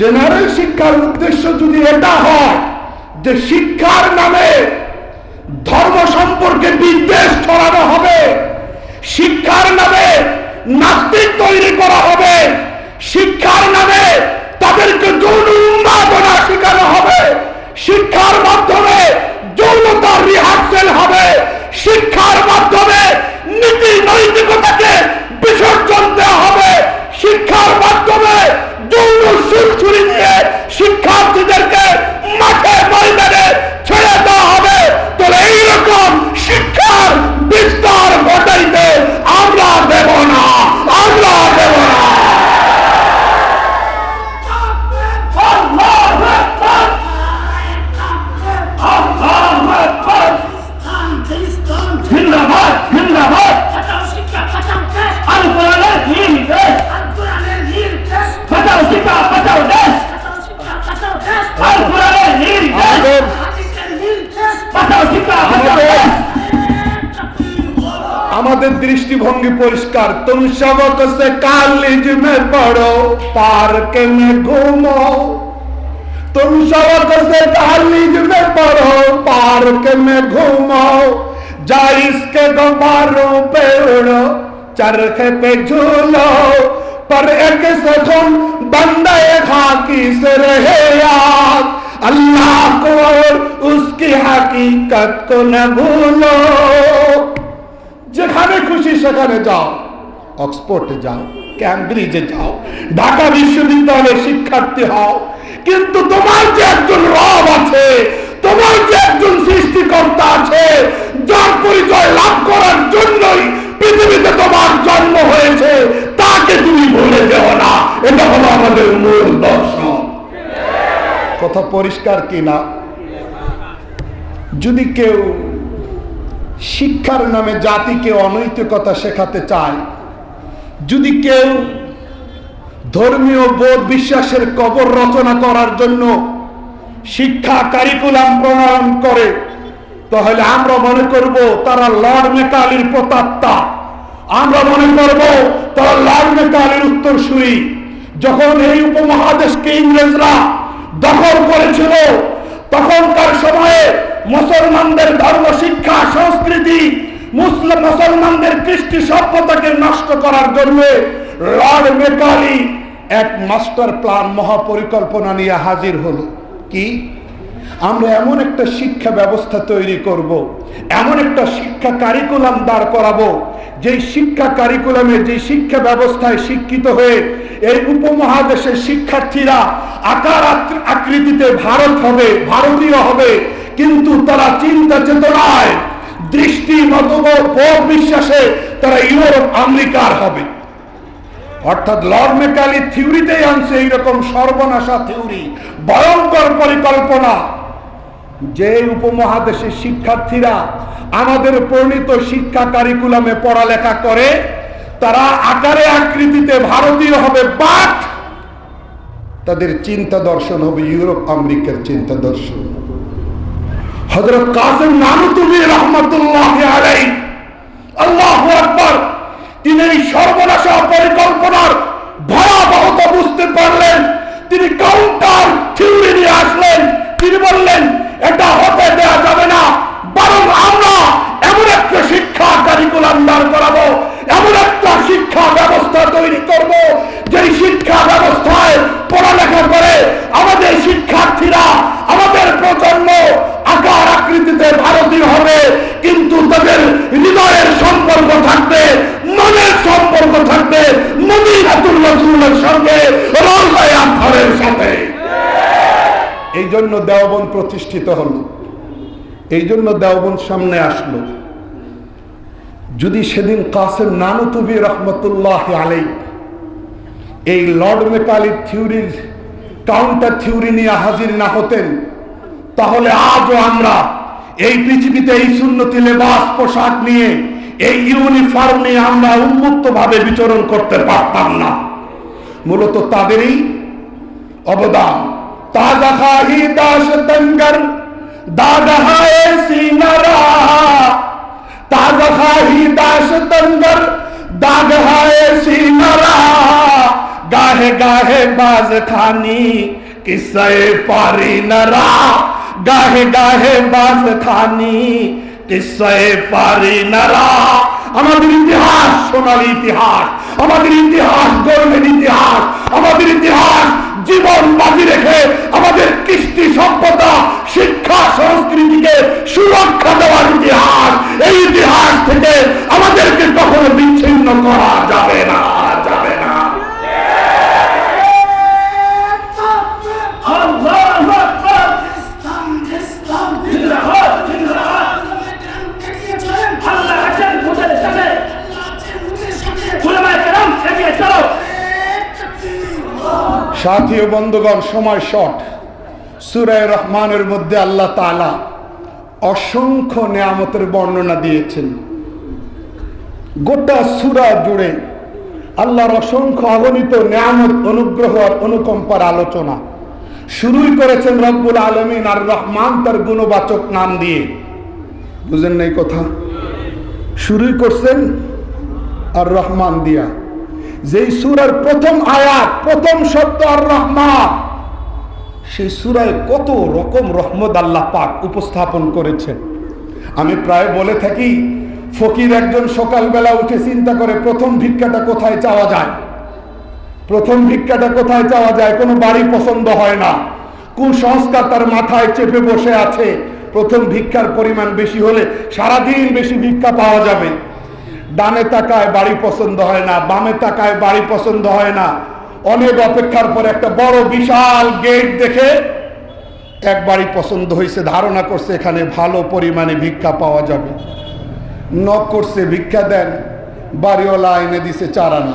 General শিক্ষার উদ্দেশ্য যদি এটা হয়, যে শিক্ষার নামে ধর্ম সম্পর্কে বিদ্বেষ ছড়ানো হবে, শিক্ষার নামে নাস্তিক তৈরি করা হবে, শিক্ষার নামে তাদেরকে যৌন উন্মাদনা শেখানো হবে, শিক্ষার মাধ্যমে যৌনতার রিহার্সেল হবে, শিক্ষার মাধ্যমে নীতি নৈতিকতাকে বিসর্জন দেওয়া হবে আমাদের दृष्टिभंगी परिष्कार, तुम सबक से कालीज में पढ़ो पार्क में घूमो। तुम सबक से कॉलेज में पढ़ो पार्क में घूमो। जाइस के गुब्बारों पे उड़ो, चरखे पे झूलो। पर एक सखन बंदे खाकी से रहे याद, अल्लाह को और उसकी हकीकत को न भूलो। যেখানে খুশি সেখানে যাও। অক্সফোর্ডে যাও ক্যামব্রিজে যাও, ঢাকা বিশ্ববিদ্যালয়ের শিক্ষার্থী হও। কিন্তু তোমার যে একজন রব আছে, তোমার যে একজন সৃষ্টিকর্তা আছে, যার পরিচয় লাভ করার জন্যই পৃথিবীতে তোমার জন্ম হয়েছে, তাকে তুমি ভুলে যেও না। এটা হলো আমাদের মূল দর্শন। কথা পরিষ্কার কিনা? যদি কেউ শিক্ষার নামে জাতিকে অনৈতিকতা শেখাতে চায়। যদি কেউ ধর্মীয় বোধ বিশ্বাসের কবর রচনা করার জন্য শিক্ষা কারিকুলাম প্রণয়ন করে, তাহলে আমরা মনে করব তারা লর্ড মেকালির প্রতাত্তা আমরা মনে করব তারা লর্ড মেকালির উত্তরসূরি। যখন এই উপমহাদেশকে ইংরেজরা দখল করেছিল, তখনকার সময়ে মুসলমানদের ধর্ম, শিক্ষা, সংস্কৃতি, মুসলিম, মুসলমানদের কৃষ্টি সভ্যতাকে নষ্ট করার জন্য লর্ড মেকালি এক মাস্টার প্ল্যান মহাপরিকল্পনা নিয়ে হাজির হলো কি আমরা এমন একটা শিক্ষা ব্যবস্থা তৈরি করব। এমন একটা শিক্ষা কারিকুলাম দাঁড় করাবো, যেই শিক্ষা কারিকুলামে যে শিক্ষা ব্যবস্থায় শিক্ষিত হয়ে এই উপমহাদেশের শিক্ষার্থীরা আকার আক- আকৃতিতে ভারত হবে, ভারতীয় হবে কিন্তু তারা চিন্তা চেতনায় দৃষ্টি মতবোধ বোধ বিশ্বাসে তারা ইউরোপ, আমেরিকার হবে। অর্থাৎ লর্ড মেকালি থিওরিতেই আনছে এইরকম সর্বনাশা থিওরি, ভয়ঙ্কর পরিকল্পনা। যে উপমহাদেশের শিক্ষার্থীরা আমাদের প্রণীত শিক্ষা কারিকুলামে পড়ালেখা করে, তারা আকারে আকৃতিতে ভারতীয় হবে, বাট তাদের চিন্তা দর্শন হবে ইউরোপ, আমেরিকার চিন্তা দর্শন। হজরত কাসিম নানুতুবি রহমতুল্লাহ আলাই আল্লাহ আকবর তিনি সর্বনাশা পরিকল্পনার ভয়াবহতা বুঝতে পারলেন তিনি কাউন্টার থিওরি নিয়ে আসলেন তিনি বললেন এটা হতে দেওয়া যাবে না বরং আমরা এমন একটা শিক্ষা কারিকুলাম দাঁড় করাবো এমন একটা শিক্ষা ব্যবস্থা তৈরি করব যেই শিক্ষা ব্যবস্থায় পড়ালেখা করে আমাদের শিক্ষার্থীরা আমাদের প্রজন্ম আকার আকৃতিতে ভারতীয় হবে কিন্তু তাদের হৃদয়ের সম্পর্ক থাকবে মনের সম্পর্ক থাকবে নবীনাতুল রসুলের সঙ্গে রোজায় আফারের সাথে জন্য দেওবন প্রতিষ্ঠিত হলো। এই জন্য দেওবন সামনে আসলো। যদি সেদিন কাসেম নানুতুবি রহমতুল্লাহ আলাই এই লর্ড মেকালির থিওরির কাউন্টার থিওরি নিয়ে হাজির না হতেন, তাহলে আজও আমরা এই পৃথিবীতে এই সুন্নতি লেবাস পোশাক নিয়ে, এই ইউনিফর্ম নিয়ে আমরা উন্মুক্ত ভাবে বিচরণ করতে পারতাম না। মূলত তাদেরই অবদান। তাজা খাহি দাস তঙ্গর দাদা হায় সিনারা ताज खाही दास तंगर दाग हाय सीनरा গাহে গাহে বাজ খানি কিসে পারি নরা গাহে গাহে বাজ খানি কিসে পারি নরা আমাদের ইতিহাস সোনালী ইতিহাস আমাদের ইতিহাস গর্বের ইতিহাস আমাদের ইতিহাস জীবন বাজি রেখে আমাদের কৃষ্টি সভ্যতা, শিক্ষা, সংস্কৃতিকে সুরক্ষা দেওয়ার ইতিহাস, এই ইতিহাস থেকে আমাদেরকে কখনো বিচ্ছিন্ন করা যাবে না। সাথী ও বন্ধুগণ, সময় শট সুরায় রহমানের মধ্যে আল্লাহ তাআলা অসংখ্য নেয়ামতের বর্ণনা দিয়েছেন। গোটা সুরা জুড়ে আল্লাহর অসংখ্য অগণিত নেয়ামত, অনুগ্রহ আর অনুকম্পার আলোচনা। শুরুই করেছেন রব্বুল আলমিন আর রহমান তার গুণবাচক নাম দিয়ে। বুঝেন নাই কথা? শুরুই করছেন আর রহমান দিয়া। যেই সুরার প্রথম আয়াত, প্রথম শব্দ আর রহমান সেই সুরায় কত রকম রহমত আল্লাহ পাক উপস্থাপন করেছেন। আমি প্রায় বলে থাকি, ফকির একজন সকালবেলা উঠে চিন্তা করে প্রথম ভিক্ষাটা কোথায় চাওয়া যায়? প্রথম ভিক্ষাটা কোথায় চাওয়া যায়? কোনো বাড়ি পছন্দ হয় না। কুসংস্কার তার মাথায় চেপে বসে আছে। প্রথম ভিক্ষার পরিমাণ বেশি হলে সারাদিন বেশি ভিক্ষা পাওয়া যাবে। ডানে তাকায় বাড়ি পছন্দ হয় না, বামে তাকায় বাড়ি পছন্দ হয় না। অনেক অপেক্ষার পর একটা বড় বিশাল গেট দেখে এক বাড়ি পছন্দ হয়েছে ধারণা করছে এখানে ভালো পরিমাণে ভিক্ষা পাওয়া যাবে। নক করছে, ভিক্ষা দেন, বাড়িওয়ালা এনে দিছে চারানা।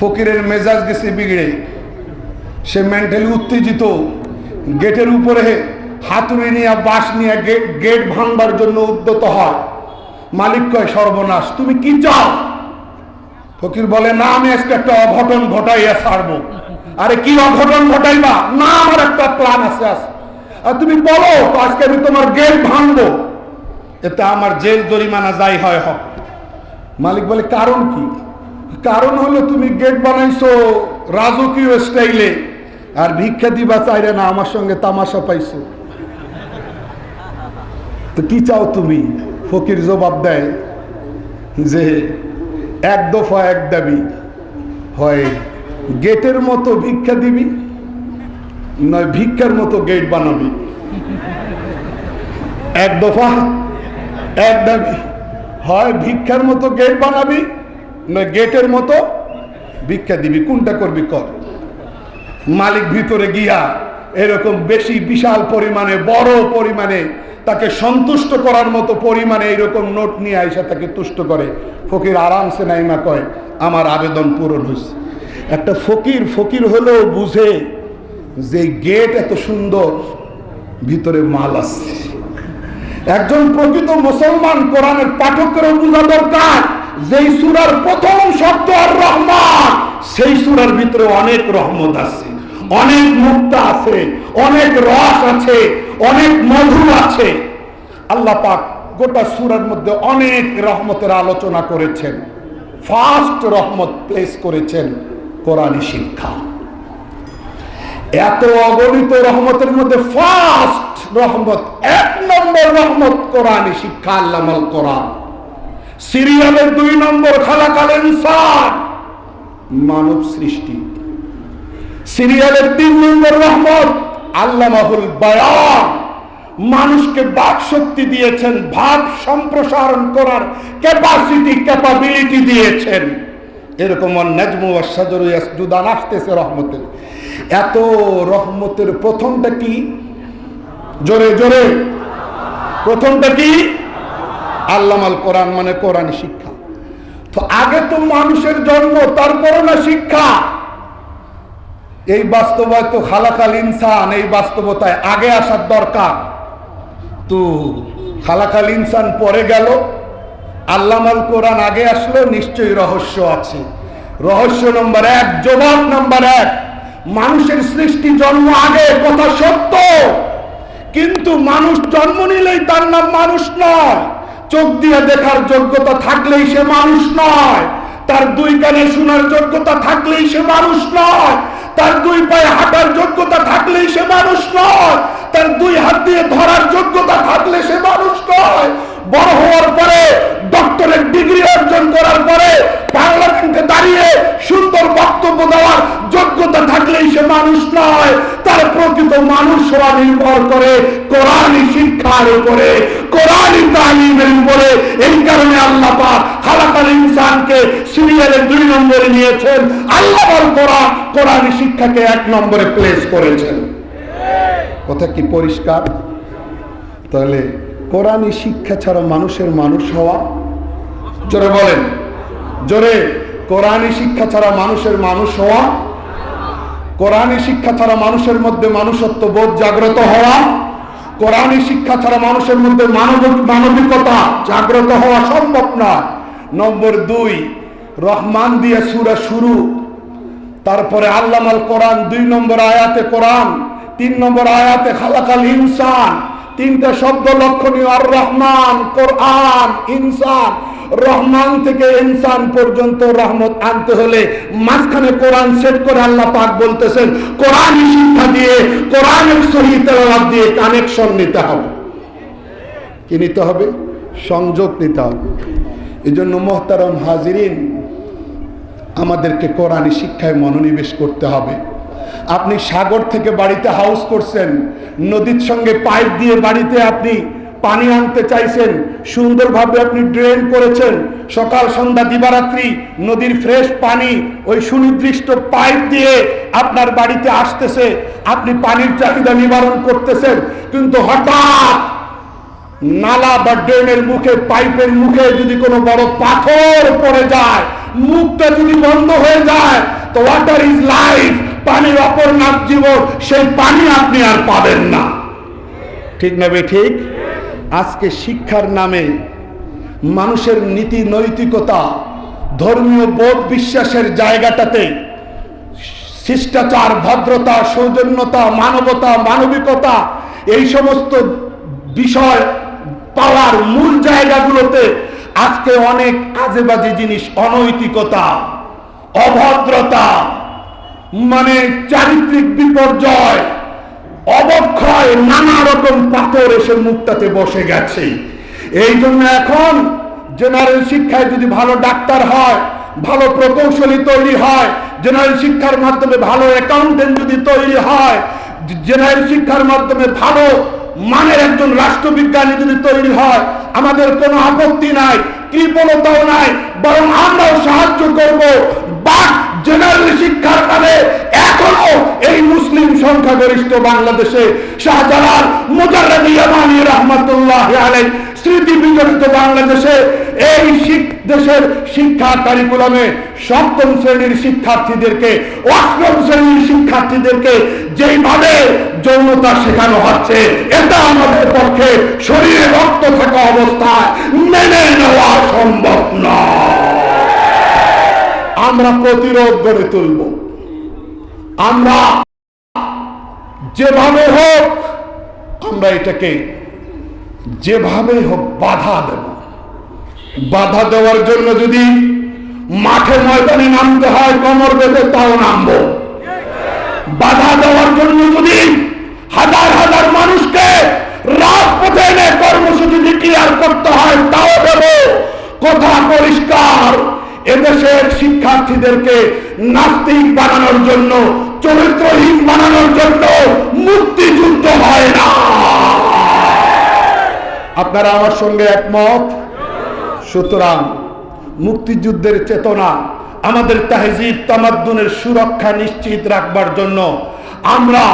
ফকিরের মেজাজ গেছে বিগড়ে। সে মেন্টালি উত্তেজিত। গেটের উপরে হাতুড়ি নিয়ে, বাঁশ নিয়ে গেট গেট ভাঙবার জন্য উদ্যত হয়। মালিক কয়, সর্বনাশ, তুমি কি চাও? ফকির বলে, না, আমি আজকে একটা অঘটন ঘটাইয়া ছাড়বো। আরে, কি অঘটন ঘটাইবা? না, আমার একটা প্ল্যান আছে আছে আর তুমি বলো, তো আজকে আমি তোমার গেট ভাঙবো। এতে আমার জেল জরিমানা যাই হয়, হোক। মালিক বলে, কারণ কি? কারণ হলো তুমি গেট বানাইছো রাজকীয় স্টাইলে, আর ভিক্ষা দিবা চাইরে না, আমার সঙ্গে তামাশা পাইছো। তো কি চাও তুমি? ফকির জবাব দেয় যে এক দফা এক দাবি হয়, গেটের মতো ভিক্ষা দিবি, নয় ভিক্ষার মতো গেট বানাবি। এক দফা এক দাবি হয়, ভিক্ষার মতো গেট বানাবি, নয় গেটের মতো ভিক্ষা দিবি। কোনটা করবি কর? মালিক ভিতরে গিয়া এরকম বেশি বিশাল পরিমাণে, বড় পরিমাণে তাকে সন্তুষ্ট করার মতো পরিমাণে এইরকম নোট নিয়ে আইসা তাকে তুষ্ট করে। ফকির আরামসে নাইমা কয়, আমার আবেদন পূরণ হয়েছে একটা ফকির ফকির হলেও বুঝে যে গেট এত সুন্দর, ভিতরে মাল আছে। একজন প্রকৃত মুসলমান কোরআনের পাঠকেরও বোঝা দরকার যেই সুরার প্রথম শব্দ আর রহমান সেই সুরার ভিতরে অনেক রহমত আছে, অনেক মুক্তা আছে, অনেক রস আছে অনেক মধু আছে। আল্লাহ পাক গোটা সুরার মধ্যে অনেক রহমতের আলোচনা করেছেন। ফার্স্ট রহমত প্লেস করেছেন কোরআনী শিক্ষা। এত অগণিত রহমতের মধ্যে ফার্স্ট রহমত, এক নম্বর রহমত কোরআনী শিক্ষা আল্লামাল কোরআন। সিরিয়ালের দুই নম্বর খালাকাল ইনসান, মানব সৃষ্টি। সিরিয়ালের তিন নম্বর রহমত আল্লামাহুল বায়ান। মানুষকে বাক শক্তি দিয়েছেন ভাব সম্প্রসারণ করার ক্যাপাসিটি ক্যাপাবিলিটি দিয়েছেন। এরকম নাজমু সাজর ইয়াসজুদান আসতেছে রহমতের। এত রহমতের প্রথমটা কি? জোরে জোরে। প্রথমটা কি? আল্লামাল কোরআন মানে কোরআন শিক্ষা। তো আগে তো মানুষের জন্ম তারপরে না শিক্ষা। এই বাস্তবায় তো খালাকাল ইনসান, এই বাস্তবতায় আগে আসার দরকার। তো খালাকাল ইনসান পরে গেল, আল্লামাল কোরআন আগে আসলো, নিশ্চয়ই রহস্য আছে। রহস্য নম্বর এক, জবাব নম্বর এক, মানুষের সৃষ্টি জন্ম আগে, কথা সত্য। কিন্তু মানুষ জন্ম নিলেই তার নাম মানুষ নয়, চোখ দিয়ে দেখার যোগ্যতা থাকলেই সে মানুষ নয়। তার দুই কানে শোনার যোগ্যতা থাকলেই সে মানুষ নয়। তার দুই পায়ে হাঁটার যোগ্যতা থাকলেই সে মানুষ নয়। তার দুই হাত দিয়ে ধরার যোগ্যতা থাকলে সে মানুষ নয়। বড় হওয়ার পরে ডক্টরের ডিগ্রি অর্জন করার পরে পার্লামেন্টে দাঁড়িয়ে প্রকৃত মানুষ হওয়া নির্ভর করে কোরআনী শিক্ষার উপরে কোরআনী তালিমের উপরে। এই কারণে আল্লাহ পাক খালাকাল ইনসানকে সিরিয়ালের দুই নম্বরে নিয়েছেন। আল্লাহ কোরআন কোরআনী শিক্ষাকে এক নম্বরে প্লেস করেছেন। কথা কি পরিষ্কার? তাহলে কোরআনী শিক্ষা ছাড়া মানুষের মানুষ হওয়া? জোরে বলেন। জোরে কোরআনী শিক্ষা ছাড়া মানুষের মানুষ হওয়া? কোরআনী শিক্ষা ছাড়া মানুষের মধ্যে মানুষত্ব বোধ জাগ্রত হওয়া, কোরআনী শিক্ষা ছাড়া মানুষের মধ্যে মানব মানবিকতা জাগ্রত হওয়া সম্ভব না নম্বর দুই, রহমান দিয়ে সুরা শুরু। তারপরে আল্লামাল কোরআন দুই নম্বর আয়াতে কোরআন, তিন নম্বর আয়াতে খালাকাল ইনসান। তিনটা শব্দ লক্ষণীয়, আর রহমান, কোরআন, ইনসান। রহমান থেকে ইনসান পর্যন্ত রহমত আনতে হলে মাঝখানে কোরআন সেট করে আল্লাহ পাক বলতেছেন কোরআন শিক্ষা দিয়ে, কোরআনের সহি তেলাওয়াত দিয়ে কানেকশন নিতে হবে। কি নিতে হবে? সংযোগ নিতে হবে। এই জন্য মোহতারম হাজিরিন, আমাদেরকে কোরআনী শিক্ষায় মনোনিবেশ করতে হবে। আপনি সাগর থেকে বাড়িতে হাউস করছেন, নদীর সঙ্গে পাইপ দিয়ে বাড়িতে আপনি পানি আনতে চাইছেন, সুন্দরভাবে আপনি ড্রেন করেছেন, সকাল, সন্ধ্যা, দিবারাত্রি নদীর ফ্রেশ পানি ওই সুনির্দিষ্ট পাইপ দিয়ে আপনার বাড়িতে আসতেছে, আপনি পানির চাহিদা নিবারণ করতেছেন, কিন্তু হঠাৎ নালা বা ড্রেনের মুখে, পাইপের মুখে যদি কোনো বড় পাথর পড়ে যায়, মুখটা যদি বন্ধ হয়ে যায়, তো ওয়াটার ইজ লাইফ পানির অপর নাম জীবন, সেই পানি আপনি আর পাবেন না। ঠিক না বে ঠিক? আজকে শিক্ষার নামে মানুষের নীতি নৈতিকতা, ধর্মীয় বোধ বিশ্বাসের জায়গাটাতে শিষ্টাচার, ভদ্রতা, সৌজন্যতা, মানবতা, মানবিকতা, এই সমস্ত বিষয় পাওয়ার মূল জায়গাগুলোতে আজকে অনেক আজে বাজে জিনিস, অনৈতিকতা, অভদ্রতা মানে চারিত্রিক বিপর্যয়। অবক্ষয় নানা রকম পাথর এসে মুখটাতে বসে গেছে। এই জন্য এখন জেনারেল শিক্ষায় যদি ভালো ডাক্তার হয়, ভালো প্রকৌশলী তৈরি হয় জেনারেল শিক্ষার মাধ্যমে ভালো অ্যাকাউন্টেন্ট যদি তৈরি হয় জেনারেল শিক্ষার মাধ্যমে ভালো মানের একজন রাষ্ট্রবিজ্ঞানী যদি তৈরি হয়, আমাদের কোনো আপত্তি নাই, কৃপণতাও নাই, বরং আমরাও সাহায্য করব। বাট জেনারেল শিক্ষার মুসলিম সংখ্যাগরিষ্ঠ বাংলাদেশে শাহজালাল রহমতুল্লাহ আলাই স্মৃতি বিজড়িত বাংলাদেশে এই দেশের শিক্ষা কারিকুলামে সপ্তম শ্রেণির শিক্ষার্থীদেরকে, অষ্টম শ্রেণির শিক্ষার্থীদেরকে যেইভাবে যৌনতা শেখানো হচ্ছে, এটা আমাদের পক্ষে শরীরে রক্ত থাকা অবস্থায় মেনে নেওয়া সম্ভব নয়। আমরা প্রতিরোধ গড়ে তুলব। আমরা যেভাবে হোক, আমরা এটাকে যেভাবে হোক বাধা দেব। বাধা দেওয়ার জন্য যদি মাঠে ময়দানে নামতে হয়, কমর বেঁধে তাও নামবো। বাধা দেওয়ার জন্য যদি হাজার হাজার মানুষকে রাজপথে এনে কর্মসূচি ডিক্লিয়ার করতে হয়, তাও দেব। কথা পরিষ্কার, এদেশের শিক্ষার্থীদেরকে নাস্তিক বানানোর জন্য চরিত্রহীন বানানোর জন্য মুক্তিযুদ্ধ হয় না। আপনারা আমার সঙ্গে একমত? সুতরাং মুক্তিযুদ্ধের চেতনা আমাদের তাহজিব তামাদ্দুনের সুরক্ষা নিশ্চিত রাখবার জন্য আমরা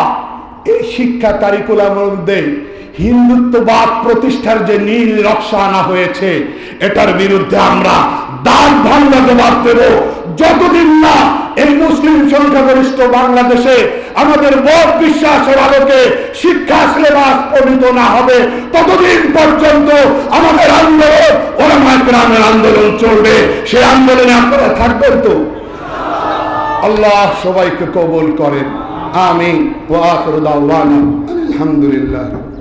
এই শিক্ষা কারিকুলামের মধ্যে হিন্দুত্ববাদ প্রতিষ্ঠার যে নীল নকশা আনা হয়েছে, এটার বিরুদ্ধে আমরা ভাঙ্গা জবাব দেব। যতদিন না এই মুসলিম সংখ্যাগরিষ্ঠ বাংলাদেশে আমাদের বোধ বিশ্বাসের আলোকে শিক্ষা সিলেবাস পরিণত না হবে, ততদিন পর্যন্ত আমাদের আন্দোলন ওলামা গ্রামের আন্দোলন চলবে। সেই আন্দোলনে আপনারা থাকবেন তো? আল্লাহ সবাইকে কবুল করেন। আমিন। ওয়া আখিরু আলহামদুলিল্লাহ।